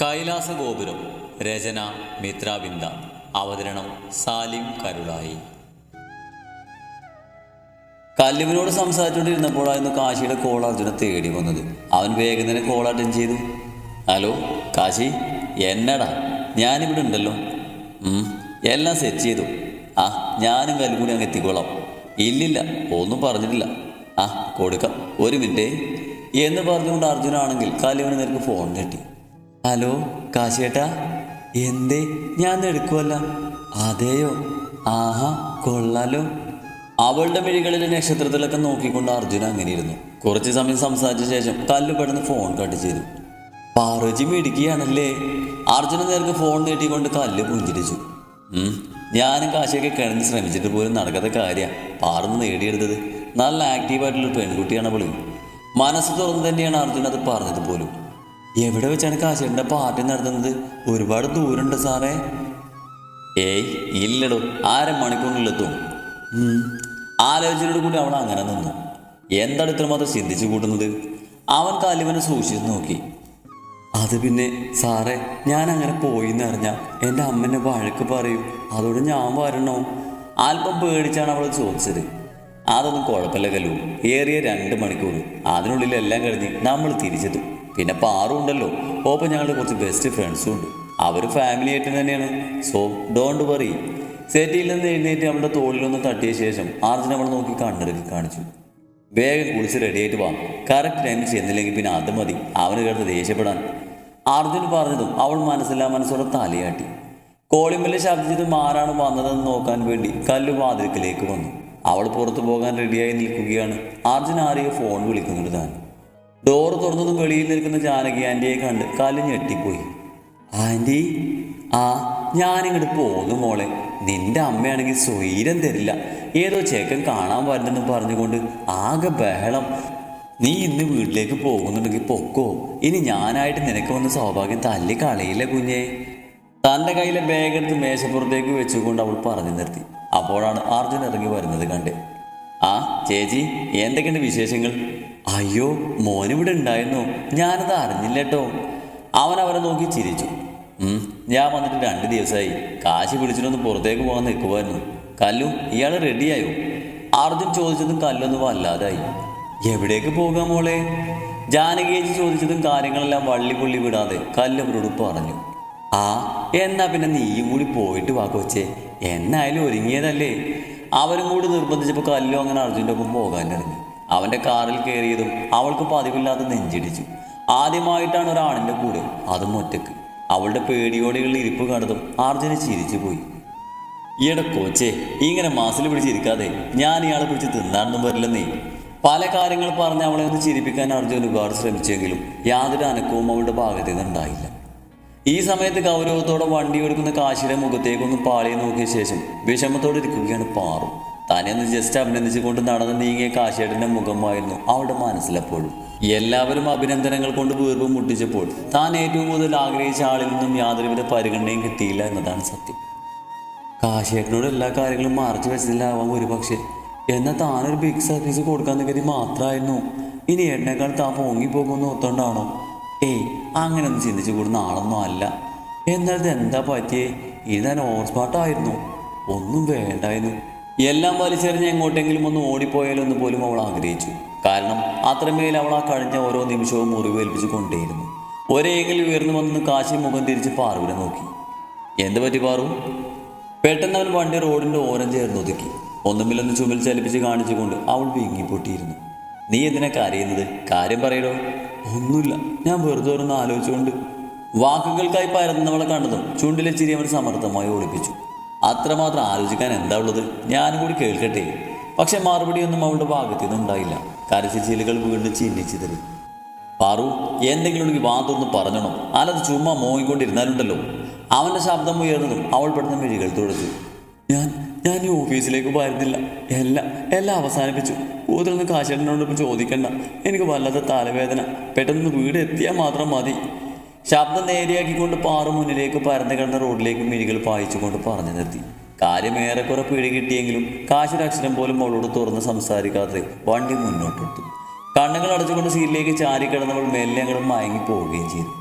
കൈലാസ ഗോപുരം രചന മിത്രാബിന്ദ അവതരണം സാലിം കരുളായി. കല്ലുവിനോട് സംസാരിച്ചുകൊണ്ടിരുന്നപ്പോഴായിരുന്നു കാശിയുടെ കോൾ അർജുനെ തേടി വന്നത്. അവൻ വേഗം തന്നെ കോൾ അറ്റൻഡ് ചെയ്തു. ഹലോ കാശി എന്നടാ? ഞാനിവിടെ ഉണ്ടല്ലോ. എല്ലാം സെറ്റ് ചെയ്തു. ആ ഞാനും കല്ലും കൂടി അങ്ങ് എത്തിക്കോളാം. ഇല്ലില്ല ഒന്നും പറഞ്ഞിട്ടില്ല. ആ കൊടുക്കാം ഒരു മിനിറ്റേ. എന്ന് പറഞ്ഞുകൊണ്ട് അർജുനാണെങ്കിൽ കല്ലുവിന് നിനക്ക് ഫോൺ കിട്ടി ഹലോ കാശിയേട്ടാ. എന്തേ ഞാൻ എടുക്കുമല്ല അതെയോ? ആഹാ കൊള്ളാലോ. അവളുടെ മിഴികളിലെ നക്ഷത്രത്തിലൊക്കെ നോക്കിക്കൊണ്ട് അർജുന അങ്ങനെ ഇരുന്നു കുറച്ച് സമയം സംസാരിച്ച ശേഷം കല്ലു പെടുന്ന് ഫോൺ കട്ട് ചെയ്തു. പാർവജി മിടുക്കിയാണല്ലേ? അർജുന നേർക്ക് ഫോൺ നീട്ടിക്കൊണ്ട് കല്ല് പുഞ്ചിരിച്ചു. ഞാനും കാശിയൊക്കെ കിണഞ്ഞ് ശ്രമിച്ചിട്ട് പോലും നടക്കാത്ത കാര്യമാണ് പാറുന്ന് നേടിയെടുത്തത്. നല്ല ആക്റ്റീവായിട്ടുള്ള പെൺകുട്ടിയാണ് അവൾ. മനസ്സ് തുറന്ന് തന്നെയാണ് അർജുന അത് പറഞ്ഞത് പോലും. എവിടെ വെച്ചാണ് കാശിന്റെ പാർട്ടി നടത്തുന്നത്? ഒരുപാട് ദൂരമുണ്ട് സാറേ. ഏയ് ഇല്ലടോ. അര മണിക്കൂറിലെത്തും ആലോചനയോട് കൂടി അവൾ അങ്ങനെ നിന്നു. എന്താണ് ഇത്രമാത്രം ചിന്തിച്ചു കൂട്ടുന്നത്? അവൻ കാലിവനെ സൂക്ഷിച്ചു നോക്കി. അത് പിന്നെ സാറേ ഞാൻ അങ്ങനെ പോയി എന്നറിഞ്ഞാൽ എന്റെ അമ്മനെ വഴക്ക് പറയും. അതോട് ഞാൻ വരണോ? അല്പം പേടിച്ചാണ് അവൾ ചോദിച്ചത്. അതൊന്നും കുഴപ്പമില്ല കല്ലു. ഏറിയ രണ്ട് മണിക്കൂർ. അതിനുള്ളിൽ എല്ലാം കഴിഞ്ഞ് നമ്മൾ തിരിച്ചെത്തും. പിന്നെ പാറും ഉണ്ടല്ലോ. ഒപ്പം ഞങ്ങളുടെ കുറച്ച് ബെസ്റ്റ് ഫ്രണ്ട്സും ഉണ്ട്. അവർ ഫാമിലി ആയിട്ട് തന്നെയാണ്. സോ ഡോണ്ട് വറി സെറ്റിയിൽ നിന്ന് എഴുന്നേറ്റ് നമ്മുടെ തോളിലൊന്ന് തട്ടിയ ശേഷം ആർജുൻ നമ്മൾ നോക്കി കണ്ണിറക്കി കാണിച്ചു. വേഗം കുളിച്ച് റെഡിയായിട്ട് വാ. കറക്റ്റ് ടൈമിൽ ചെന്നില്ലെങ്കിൽ പിന്നെ അത് മതി. അവന് കിടന്ന് ദേഷ്യപ്പെടാൻ. അർജുൻ പറഞ്ഞതും അവൾ മനസ്സില്ലാ മനസ്സോടെ തലയാട്ടി. കോളിമ്പൽ ശബ്ദിച്ചതും ആരാണ് വന്നതെന്ന് നോക്കാൻ വേണ്ടി കല്ലു വാതിൽക്കിലേക്ക് വന്നു. അവൾ പുറത്തു പോകാൻ റെഡിയായി നിൽക്കുകയാണ്. അർജുൻ ആരെയോ ഫോൺ വിളിക്കുന്നുണ്ട് താൻ. ഡോറ് തുറന്നതും വെളിയിൽ നിൽക്കുന്ന ജാനകി ആന്റിയെ കണ്ട് കാലിൽ ഞെട്ടിപ്പോയി. ആന്റി ആ ഞാനിങ്ങോട്ട് പോന്നു മോളെ. നിന്റെ അമ്മയാണെങ്കിൽ സ്വൈരം തരില്ല. ഏതോ ചേക്കൻ കാണാൻ വരണ്ടെന്ന് പറഞ്ഞുകൊണ്ട് ആകെ ബഹളം. നീ ഇന്ന് വീട്ടിലേക്ക് പോകുന്നുണ്ടെങ്കിൽ പൊക്കോ. ഇനി ഞാനായിട്ട് നിനക്ക് വന്ന സൗഭാഗ്യം തല്ലി കളയില്ല കുഞ്ഞേ. തന്റെ കയ്യിലെ ബാഗ് എടുത്ത് മേശപ്പുറത്തേക്ക് വെച്ചുകൊണ്ട് അവൾ പറഞ്ഞു നിർത്തി. അപ്പോഴാണ് അർജുൻ ഇറങ്ങി വരുന്നത് കണ്ട്. ആ ചേച്ചി എന്തൊക്കെയുണ്ട് വിശേഷങ്ങൾ? അയ്യോ മോനിവിടെ ഉണ്ടായിരുന്നു. ഞാനത് അറിഞ്ഞില്ല കേട്ടോ അവൻ അവരെ നോക്കി ചിരിച്ചു. ഞാൻ വന്നിട്ട് രണ്ട് ദിവസമായി കാശി പിടിച്ചിട്ടൊന്ന് പുറത്തേക്ക് പോകാൻ നിൽക്കുമായിരുന്നു കല്ലു ഇയാൾ റെഡിയായോ? അർജുൻ ചോദിച്ചതും കല്ലൊന്നും വല്ലാതായി. എവിടേക്ക് പോകാം മോളെ? ജാനകിയേച്ചി ചോദിച്ചതും കാര്യങ്ങളെല്ലാം വള്ളി പുള്ളി വിടാതെ കല്ലവരോട് പറഞ്ഞു. ആ എന്നാ പിന്നെ നീയും കൂടി പോയിട്ട് വാ കൊച്ചേ. എന്നായാലും ഒരുങ്ങിയതല്ലേ? അവരും കൂടി നിർബന്ധിച്ചപ്പോൾ കല്ലു അങ്ങനെ അർജുന്റെ ഒപ്പം പോകാൻ ഇറങ്ങി അവന്റെ കാറിൽ കയറിയതും അവൾക്ക് പതിവില്ലാതെ നെഞ്ചിടിച്ചു. ആദ്യമായിട്ടാണ് ഒരാണിന്റെ കൂടെ അതും ഒറ്റയ്ക്ക്. അവളുടെ പേടിയോടെയുള്ള ഇരിപ്പ് കണ്ടതും ആർജുന ചിരിച്ചു പോയി ഈയിടെ കോച്ചേ ഇങ്ങനെ മാസിൽ പിടിച്ചിരിക്കാതെ ഞാൻ ഇയാളെ പിടിച്ച് തിന്നാണെന്നും വരില്ലെന്നേ. പല കാര്യങ്ങൾ പറഞ്ഞ് അവളെ ഒന്ന് ചിരിപ്പിക്കാൻ അർജുൻ ഒരുപാട് ശ്രമിച്ചെങ്കിലും യാതൊരു അനക്കവും അവളുടെ ഭാഗത്തു നിന്നുണ്ടായില്ല ഈ സമയത്ത് ഗൗരവത്തോടെ വണ്ടി എടുക്കുന്ന കാശിയുടെ മുഖത്തേക്കൊന്ന് പാളിയെ നോക്കിയ ശേഷം വിഷമത്തോടെ ഇരിക്കുകയാണ് പാറു. തന്നെ ഒന്ന് ജസ്റ്റ് അഭിനന്ദിച്ചുകൊണ്ട് നടന്ന് നീങ്ങിയ കാശിയേട്ടന്റെ മുഖമായിരുന്നു അവളുടെ മനസ്സിലെപ്പോഴും. എല്ലാവരും അഭിനന്ദനങ്ങൾ കൊണ്ട് വീർപ്പ് മുട്ടിച്ചപ്പോൾ താൻ ഏറ്റവും കൂടുതൽ ആഗ്രഹിച്ച ആളിൽ നിന്നും യാതൊരുവിധ പരിഗണനയും കിട്ടിയില്ല എന്നതാണ് സത്യം. കാശേട്ടനോട് എല്ലാ കാര്യങ്ങളും മറച്ചു വെച്ചതിലാവാം ഒരു പക്ഷേ. എന്നാൽ താനൊരു ബിഗ് സർവീസ് കൊടുക്കാൻ കരുതി മാത്രമായിരുന്നു. ഇനി ഏട്ടനേക്കാൾ താൻ പൊങ്ങിപ്പോകുമെന്ന് ഓർത്തോണ്ടാണോ? ഏയ് അങ്ങനെ അങ്ങനെയൊന്നും ചിന്തിച്ചു കൂടുന്ന ആളൊന്നും അല്ല. എന്നാൽ ഇത് എന്താ പറ്റിയേ ഇത് ഞാൻ ഓർസ്പാട്ടായിരുന്നു ഒന്നും വേണ്ടായിരുന്നു. എല്ലാം വലിച്ചെറിഞ്ഞ് എങ്ങോട്ടെങ്കിലും ഒന്ന് ഓടിപ്പോയാലൊന്ന് പോലും അവൾ ആഗ്രഹിച്ചു. കാരണം അത്രമേൽ അവൾ ആ കഴിഞ്ഞ ഓരോ നിമിഷവും മുറിവേൽപ്പിച്ചു കൊണ്ടേയിരുന്നു. ഒരേങ്കിൽ ഉയർന്നു വന്ന് കാശി മുഖം തിരിച്ച് പാറുവിനെ നോക്കി. എന്ത് പറ്റി പാറു? പെട്ടെന്ന് അവൻ വണ്ടി റോഡിന്റെ ഓരം ചേർന്ന് ഒതുക്കി. ഒന്നുമില്ലെന്ന് ചുമൽ ചലിപ്പിച്ച് കാണിച്ചുകൊണ്ട് അവൾ വീങ്ങി പൊട്ടിയിരുന്നു നീ എന്തിനാ കരയുന്നത്? കാര്യം പറയടോ. ഒന്നുമില്ല. ഞാൻ വെറുതെ ഒന്ന് ആലോചിച്ചുകൊണ്ട്. വാക്കുകൾക്കായി പരന്നവളെ കണ്ടതും ചുണ്ടിലെ ചിരി അവൻ സമർത്ഥമായി ഒളിപ്പിച്ചു അത്രമാത്രം ആലോചിക്കാൻ എന്താ ഉള്ളത്? ഞാനും കൂടി കേൾക്കട്ടെ. പക്ഷെ മറുപടിയൊന്നും അവളുടെ ഭാഗത്തു നിന്നുണ്ടായില്ല കരച്ചിലുകൾ വീണ്ടും ചിഹ്നിച്ചിതറി പാറു എന്തെങ്കിലും എനിക്ക് വാ തുറന്ന് പറഞ്ഞണം. അല്ലാതെ ചുമ്മാ മോങ്ങിക്കൊണ്ടിരുന്നാലുണ്ടല്ലോ. അവന്റെ ശബ്ദം ഉയർന്നതും അവൾ പെട്ടെന്ന് മിഴികൾ തുടച്ചു. ഞാൻ ഞാൻ ഈ ഓഫീസിലേക്ക് പോയിരുന്നില്ല. എല്ലാം എല്ലാം അവസാനിപ്പിച്ചു. കൂതിലൊന്ന് കാശേട്ടനോട് ചോദിക്കണ്ട. എനിക്ക് വല്ലാത്ത തലവേദന. പെട്ടെന്ന് വീട് എത്തിയാൽ മാത്രം മതി. ശബ്ദം നേരെയാക്കിക്കൊണ്ട് പാറ മുന്നിലേക്ക് പരന്നു കിടന്ന റോഡിലേക്ക് മിഴികൾ പായിച്ചുകൊണ്ട് പറഞ്ഞു നിർത്തി. കാര്യം ഏറെക്കുറെ പിടി കിട്ടിയെങ്കിലും കാശൊരക്ഷരം പോലും അവളോട് തുറന്ന് സംസാരിക്കാതെ വണ്ടി മുന്നോട്ടെടുത്തു. കണ്ണുകൾ അടച്ചുകൊണ്ട് സീറ്റിലേക്ക് ചാരിക്കിടന്നവൾ മെല്ലെ അങ്ങോട്ട് മയങ്ങി പോവുകയും ചെയ്തു.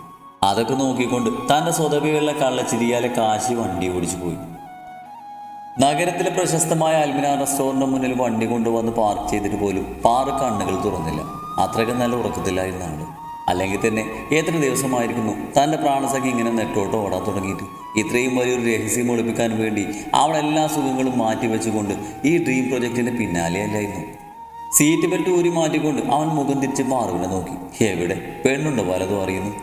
അതൊക്കെ നോക്കിക്കൊണ്ട് തന്റെ സ്വതവിയുള്ള കള്ളച്ചിരിയാലെ കാശി വണ്ടി ഓടിച്ചു പോയി. നഗരത്തിലെ പ്രശസ്തമായ അൽമിന റെസ്റ്റോറന്റിന് മുന്നിൽ വണ്ടി കൊണ്ടുവന്ന് പാർക്ക് ചെയ്തിട്ട് പോലും പാറ് കണ്ണുകൾ തുറന്നില്ല. അത്രയ്ക്ക് നല്ല ഉറക്കത്തിലായിരുന്ന ആൾ. അല്ലെങ്കിൽ തന്നെ എത്ര ദിവസമായിരിക്കുന്നു? തന്റെ പ്രാണസഖി ഇങ്ങനെ നെട്ടോട്ടോ ഓടാൻ തുടങ്ങിയിട്ട്. ഇത്രയും വലിയൊരു രഹസ്യം ഒളിപ്പിക്കാൻ വേണ്ടി അവളെല്ലാ സുഖങ്ങളും മാറ്റിവെച്ചുകൊണ്ട് ഈ ഡ്രീം പ്രൊജക്റ്റിന്റെ പിന്നാലെയല്ലായിരുന്നു സീറ്റ് ബെൽറ്റ് ഊരി മാറ്റിക്കൊണ്ട് അവൻ മുഖം തിരിച്ച് മാറുവിനെ നോക്കി. എവിടെ? പെണ്ണുണ്ട്? പലതും അറിയുന്നു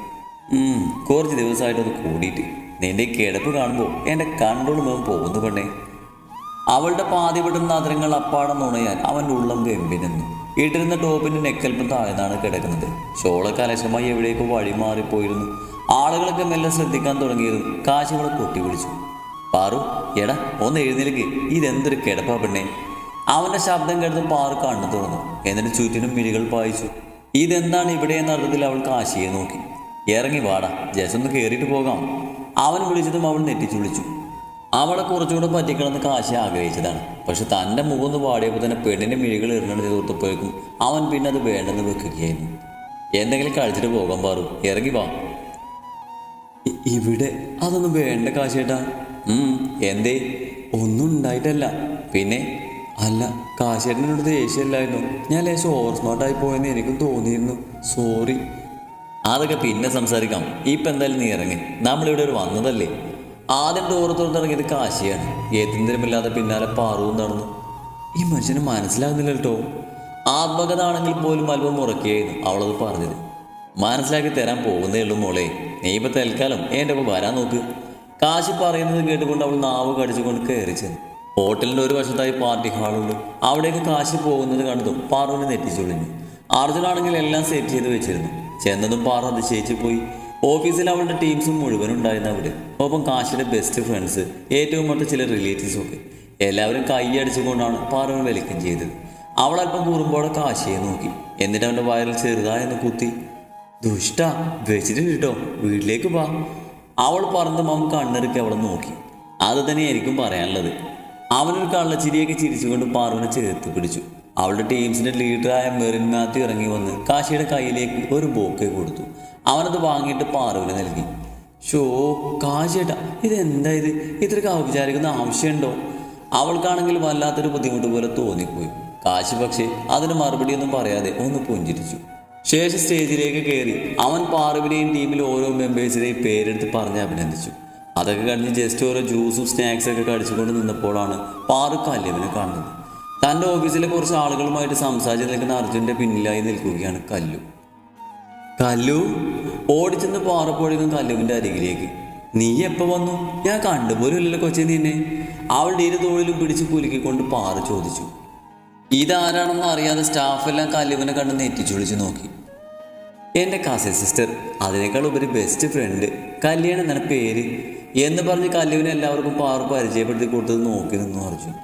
കുറച്ച് ദിവസമായിട്ടൊന്ന് കൂടിയിട്ട്. നിന്റെ കിടപ്പ് കാണുമ്പോൾ എന്റെ കൺട്രോൾ മുഖം പോകുന്നു പെണ്ണേ. അവളുടെ പാതി വിടുന്ന അതിരങ്ങൾ അപ്പാടം നുണയാൻ അവന്റെ ഉള്ളം വെമ്പിനെന്നു ഇട്ടിരുന്ന ടോപ്പിന്റെ നെക്കൽപ്പം താഴ്ന്നാണ് കിടക്കുന്നത്. ഷോള കലശമായി എവിടേക്കോ വഴി മാറിപ്പോയിരുന്നു. ആളുകളൊക്കെ മെല്ലെ ശ്രദ്ധിക്കാൻ തുടങ്ങിയതും കാശുകളെ കൊട്ടി വിളിച്ചു പാറു എടാ ഒന്ന് എഴുന്നേൽക്ക്. ഇതെന്തൊരു കിടപ്പാ പെണ്ണെ. അവന്റെ ശബ്ദം കേട്ടതും പാറു കണ്ണു തുറന്നു. എന്നിട്ട് ചുറ്റിനും മിഴികൾ പായിച്ചു. ഇതെന്താണ് ഇവിടെ എന്ന അർത്ഥത്തിൽ അവൾ കാശിയെ നോക്കി. ഇറങ്ങി വാടാ ജസ്റ്റ് ഒന്ന് കയറിയിട്ട് പോകാം. അവൻ വിളിച്ചതും അവൾ നെറ്റിച്ചു വിളിച്ചു. അവളെ കുറച്ചുകൂടെ പറ്റിക്കണമെന്ന് കാശി ആഗ്രഹിച്ചതാണ്. പക്ഷെ തന്റെ മുഖം ഒന്ന് പാടിയപ്പോൾ തന്നെ പെണ്ണിന്റെ മിഴികൾ ഇറങ്ങണത് തീർത്തപ്പോഴേക്കും അവൻ പിന്നെ അത് വേണ്ടെന്ന് വെക്കുകയായിരുന്നു. എന്തെങ്കിലും കഴിച്ചിട്ട് പോകാൻ പാറു. ഇറങ്ങി വാ. ഇവിടെ അതൊന്നും വേണ്ട കാശേട്ടാ എന്തേ? ഒന്നും ഉണ്ടായിട്ടല്ല. പിന്നെ? അല്ല കാശേട്ടനോട് ദേഷ്യമല്ലായിരുന്നു. ഞാൻ ലേശം ഓവർ സ്മാർട്ടായി പോയെന്ന് എനിക്കും തോന്നിയിരുന്നു. സോറി. അതൊക്കെ പിന്നെ സംസാരിക്കാം. ഇപ്പം എന്തായാലും നീ ഇറങ്ങി. നമ്മളിവിടെ ഒരു വന്നതല്ലേ? ആദ്യം ഡോറ് തുറന്നിറങ്ങിയത് കാശിയാണ്. ഏതെന്തിനുമില്ലാതെ പിന്നാലെ പാറവും നടന്നു ഈ മനുഷ്യന് മനസ്സിലാകുന്നില്ല കേട്ടോ ആത്മകഥ ആണെങ്കിൽ പോലും അല്പം ഉറക്കിയായിരുന്നു അവളത് പറഞ്ഞത്. മനസ്സിലാക്കി തരാൻ പോകുന്നേ ഉള്ളൂ മോളെ. നീ ഇപ്പം തൽക്കാലം എന്റെ ഒപ്പം വരാൻ നോക്ക്. കാശി പറയുന്നത് കേട്ടുകൊണ്ട് അവൾ നാവ് കടിച്ചുകൊണ്ട് കയറി ചെന്നു. ഹോട്ടലിന്റെ ഒരു വശത്തായി പാർട്ടി ഹാളുള്ളൂ അവിടേക്ക് കാശി പോകുന്നത് കണ്ടതും പാറുവിനെ നെറ്റിച്ചൊളിഞ്ഞു. അർജുനാണെങ്കിൽ എല്ലാം സെറ്റ് ചെയ്ത് വെച്ചിരുന്നു. ചെന്നതും പാറു അതിശയിച്ചു പോയി. ഓഫീസിൽ അവളുടെ ടീംസും മുഴുവൻ ഉണ്ടായിരുന്നു അവിടെ. ഒപ്പം കാശിയുടെ ബെസ്റ്റ് ഫ്രണ്ട്സ് ഏറ്റവും അടുത്ത ചില റിലേറ്റീവ്സും ഒക്കെ. എല്ലാവരും കൈയടിച്ചുകൊണ്ടാണ് പാർവൻ വലിക്കം ചെയ്തത്. അവൾ അല്പം കുറുമ്പോടെ കാശിയെ നോക്കി. എന്നിട്ട് അവന്റെ വയറിൽ ചെറുതായെന്ന് കുത്തി. ദുഷ്ട വെച്ചിട്ട് കേട്ടോ വീട്ടിലേക്ക് വാ. അവൾ പറന്ന് അവൻ കണ്ണിറുക്കി അവളെ നോക്കി. അത് തന്നെയായിരിക്കും പറയാനുള്ളത്. അവനൊരു കള്ളച്ചിരിയൊക്കെ ചിരിച്ചുകൊണ്ട് പാർവനെ ചേർത്ത് പിടിച്ചു. അവളുടെ ടീംസിന്റെ ലീഡറായ മെറിൻ മാത്യു ഇറങ്ങി വന്ന് കാശിയുടെ കയ്യിലേക്ക് ഒരു ബോക്കെ കൊടുത്തു. അവനത് വാങ്ങിയിട്ട് പാറുവിന് നൽകി. ഷോ കാശേട്ടാ ഇതെന്താ ഇത്? ഇത്രയ്ക്ക് ഔപചാരിക്കുന്ന ആവശ്യമുണ്ടോ? അവൾക്കാണെങ്കിൽ വല്ലാത്തൊരു ബുദ്ധിമുട്ട് പോലെ തോന്നിപ്പോയി. കാശി പക്ഷേ അതിന് മറുപടിയൊന്നും പറയാതെ ഒന്ന് പുഞ്ചിരിച്ചു. ശേഷം സ്റ്റേജിലേക്ക് കയറി അവൻ പാറുവിനെയും ടീമിൽ ഓരോ മെമ്പേഴ്സിനെയും പേരെടുത്ത് പറഞ്ഞ് അഭിനന്ദിച്ചു. അതൊക്കെ കഴിഞ്ഞ് ജസ്റ്റ് ഓരോ ജ്യൂസും സ്നാക്സ് ഒക്കെ കടിച്ചുകൊണ്ട് നിന്നപ്പോഴാണ് പാറു കല്ലുവിനെ കാണുന്നത്. തന്റെ ഓഫീസിലെ കുറച്ച് ആളുകളുമായിട്ട് സംസാരിച്ച് നിൽക്കുന്ന അർജുന്റെ പിന്നിലായി നിൽക്കുകയാണ് കല്ലു. കല്ലു ഓടിച്ചെന്ന് പാറപ്പോഴേക്കും കല്ലുവിന്റെ അരികിലേക്ക്. നീ എപ്പോൾ വന്നു? ഞാൻ കണ്ടുപോലുമില്ലല്ലോ കൊച്ചി നിന്നെ. അവളുടെ ഇരു തോളിലും പിടിച്ച് കുലുക്കിക്കൊണ്ട് പാറ ചോദിച്ചു. ഇതാരാണെന്ന് അറിയാതെ സ്റ്റാഫെല്ലാം കല്ലുവിനെ കണ്ട് നെറ്റിച്ചൊളിച്ച് നോക്കി. എന്റെ കസിൻ സിസ്റ്റർ അതിനേക്കാൾ ഉപരി ബെസ്റ്റ് ഫ്രണ്ട് കല്യാണം എന്നാണ് പേര്. എന്ന് പറഞ്ഞ് കല്ലുവിനെ എല്ലാവർക്കും പാറ പരിചയപ്പെടുത്തി കൊടുത്തത് നോക്കി നിന്നു പറഞ്ഞു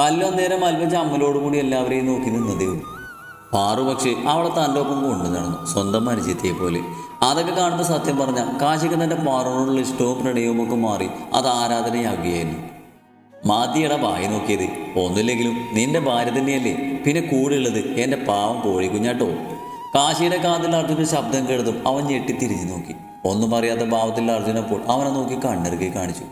കല്ലു അന്നേരം അല്പം ചമ്മലോടുകൂടി എല്ലാവരെയും നോക്കി നിന്നതേ ഉള്ളൂ. പാറു പക്ഷേ അവളെ തന്റെ ഒപ്പം കൊണ്ടു നടന്നു. സ്വന്തം മരിച്ചെത്തിയ പോലെ അതൊക്കെ കാണുമ്പോൾ സത്യം പറഞ്ഞ കാശിക്ക് തന്റെ പാറോടുള്ള ഇഷ്ടവും പ്രണയവും ഒക്കെ മാറി അത് ആരാധനയാകുകയായിരുന്നു. മാതിയുടെ വായി നോക്കിയത് ഒന്നുമില്ലെങ്കിലും നിന്റെ ഭാര്യ തന്നെയല്ലേ? പിന്നെ കൂടെയുള്ളത് എന്റെ പാവം കോഴിക്കുഞ്ഞാട്ടോ. കാശിയുടെ കാതിൽ അർജുന ശബ്ദം കേട്ടതും അവൻ ഞെട്ടി തിരിഞ്ഞു നോക്കി. ഒന്നും അറിയാത്ത ഭാവത്തിൽ അർജുനപ്പോൾ അവനെ നോക്കി കണ്ണിറുക്കി കാണിച്ചു.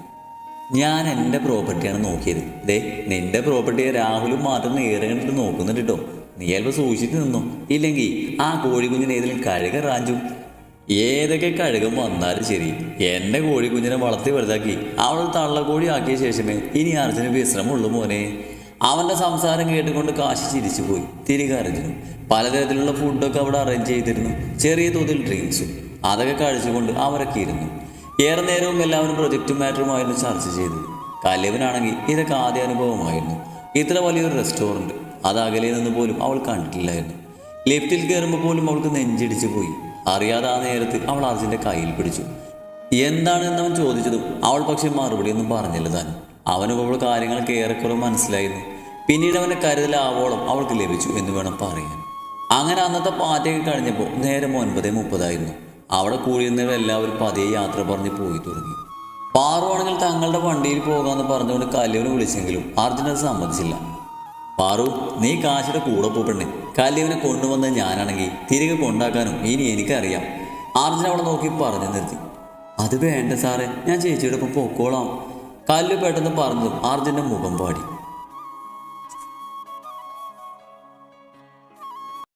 ഞാൻ എന്റെ പ്രോപ്പർട്ടിയാണ് നോക്കിയത്. ദേ നിന്റെ പ്രോപ്പർട്ടിയെ രാഹുലും മാത്രം നേരെ നോക്കുന്നുണ്ട് കേട്ടോ നീ അല്പം സൂക്ഷിച്ചു നിന്നു? ഇല്ലെങ്കിൽ ആ കോഴിക്കുഞ്ഞിന് ഏതെങ്കിലും കഴുക റാഞ്ചും. ഏതൊക്കെ കഴുകം വന്നാലും ശരി എന്റെ കോഴിക്കുഞ്ഞിനെ വളർത്തി വലുതാക്കി അവൾ തള്ളക്കോഴി ആക്കിയ ശേഷമേ ഇനി അർജുന് വിശ്രമമുള്ളൂ മോനെ. അവന്റെ സംസാരം കേട്ടുകൊണ്ട് കാശി ചിരിച്ചു പോയി. തിരികെ അർജുനും. പലതരത്തിലുള്ള ഫുഡൊക്കെ അവിടെ അറേഞ്ച് ചെയ്തിരുന്നു. ചെറിയ തോതിൽ ഡ്രിങ്ക്സും അതൊക്കെ കഴിച്ചുകൊണ്ട് അവരൊക്കെ ഇരുന്നു. ഏറെ നേരവും എല്ലാവരും പ്രൊജക്റ്റും മാറ്ററുമായിരുന്നു ചർച്ച ചെയ്തത്. കല്യവനാണെങ്കിൽ ഇതൊക്കെ ആദ്യ അനുഭവമായിരുന്നു. ഇത്ര വലിയൊരു റെസ്റ്റോറന്റ് അത് അകലെ നിന്ന് പോലും അവൾ കണ്ടിട്ടില്ലായിരുന്നു ലിഫ്റ്റിൽ കയറുമ്പോൾ പോലും അവൾക്ക് നെഞ്ചിടിച്ചു പോയി. അറിയാതെ ആ നേരത്ത് അവൾ അർജുന്റെ കയ്യിൽ പിടിച്ചു. എന്താണ് എന്ന് അവൻ ചോദിച്ചതും അവൾ പക്ഷെ മറുപടി ഒന്നും പറഞ്ഞില്ല താൻ. അവനും അവൾ കാര്യങ്ങൾക്ക് ഏറെക്കുറെ മനസ്സിലായിരുന്നു. പിന്നീട് അവന്റെ കരുതലാവോളം അവൾക്ക് ലഭിച്ചു എന്ന് വേണം പറയാൻ. അങ്ങനെ അന്നത്തെ പാറ്റയൊക്കെ കഴിഞ്ഞപ്പോൾ നേരം ഒൻപത് മുപ്പതായിരുന്നു. അവിടെ കൂടിയിരുന്നവരെല്ലാവരും പതിയെ യാത്ര പറഞ്ഞ് പോയി തുടങ്ങി. പാറുവാണെങ്കിൽ തങ്ങളുടെ വണ്ടിയിൽ പോകാമെന്ന് പറഞ്ഞുകൊണ്ട് കല്ലുവിനെ വിളിച്ചെങ്കിലും അർജുനത് സമ്മതിച്ചില്ല. പാറു നീ കാശിയുടെ കൂടെ പോ പെണ്ണെ. കല്യവനെ കൊണ്ടുവന്ന ഞാനാണെങ്കിൽ തിരികെ കൊണ്ടാക്കാനും ഇനി എനിക്കറിയാം. ആർജൻ അവളെ നോക്കി പറഞ്ഞു നിർത്തി. അത് വേണ്ട സാറേ ഞാൻ ചേച്ചിയുടെ ഒപ്പം പൊക്കോളാം. കല്ലു പെട്ടെന്ന് പറഞ്ഞതും അർജുന്റെ മുഖം പാടി.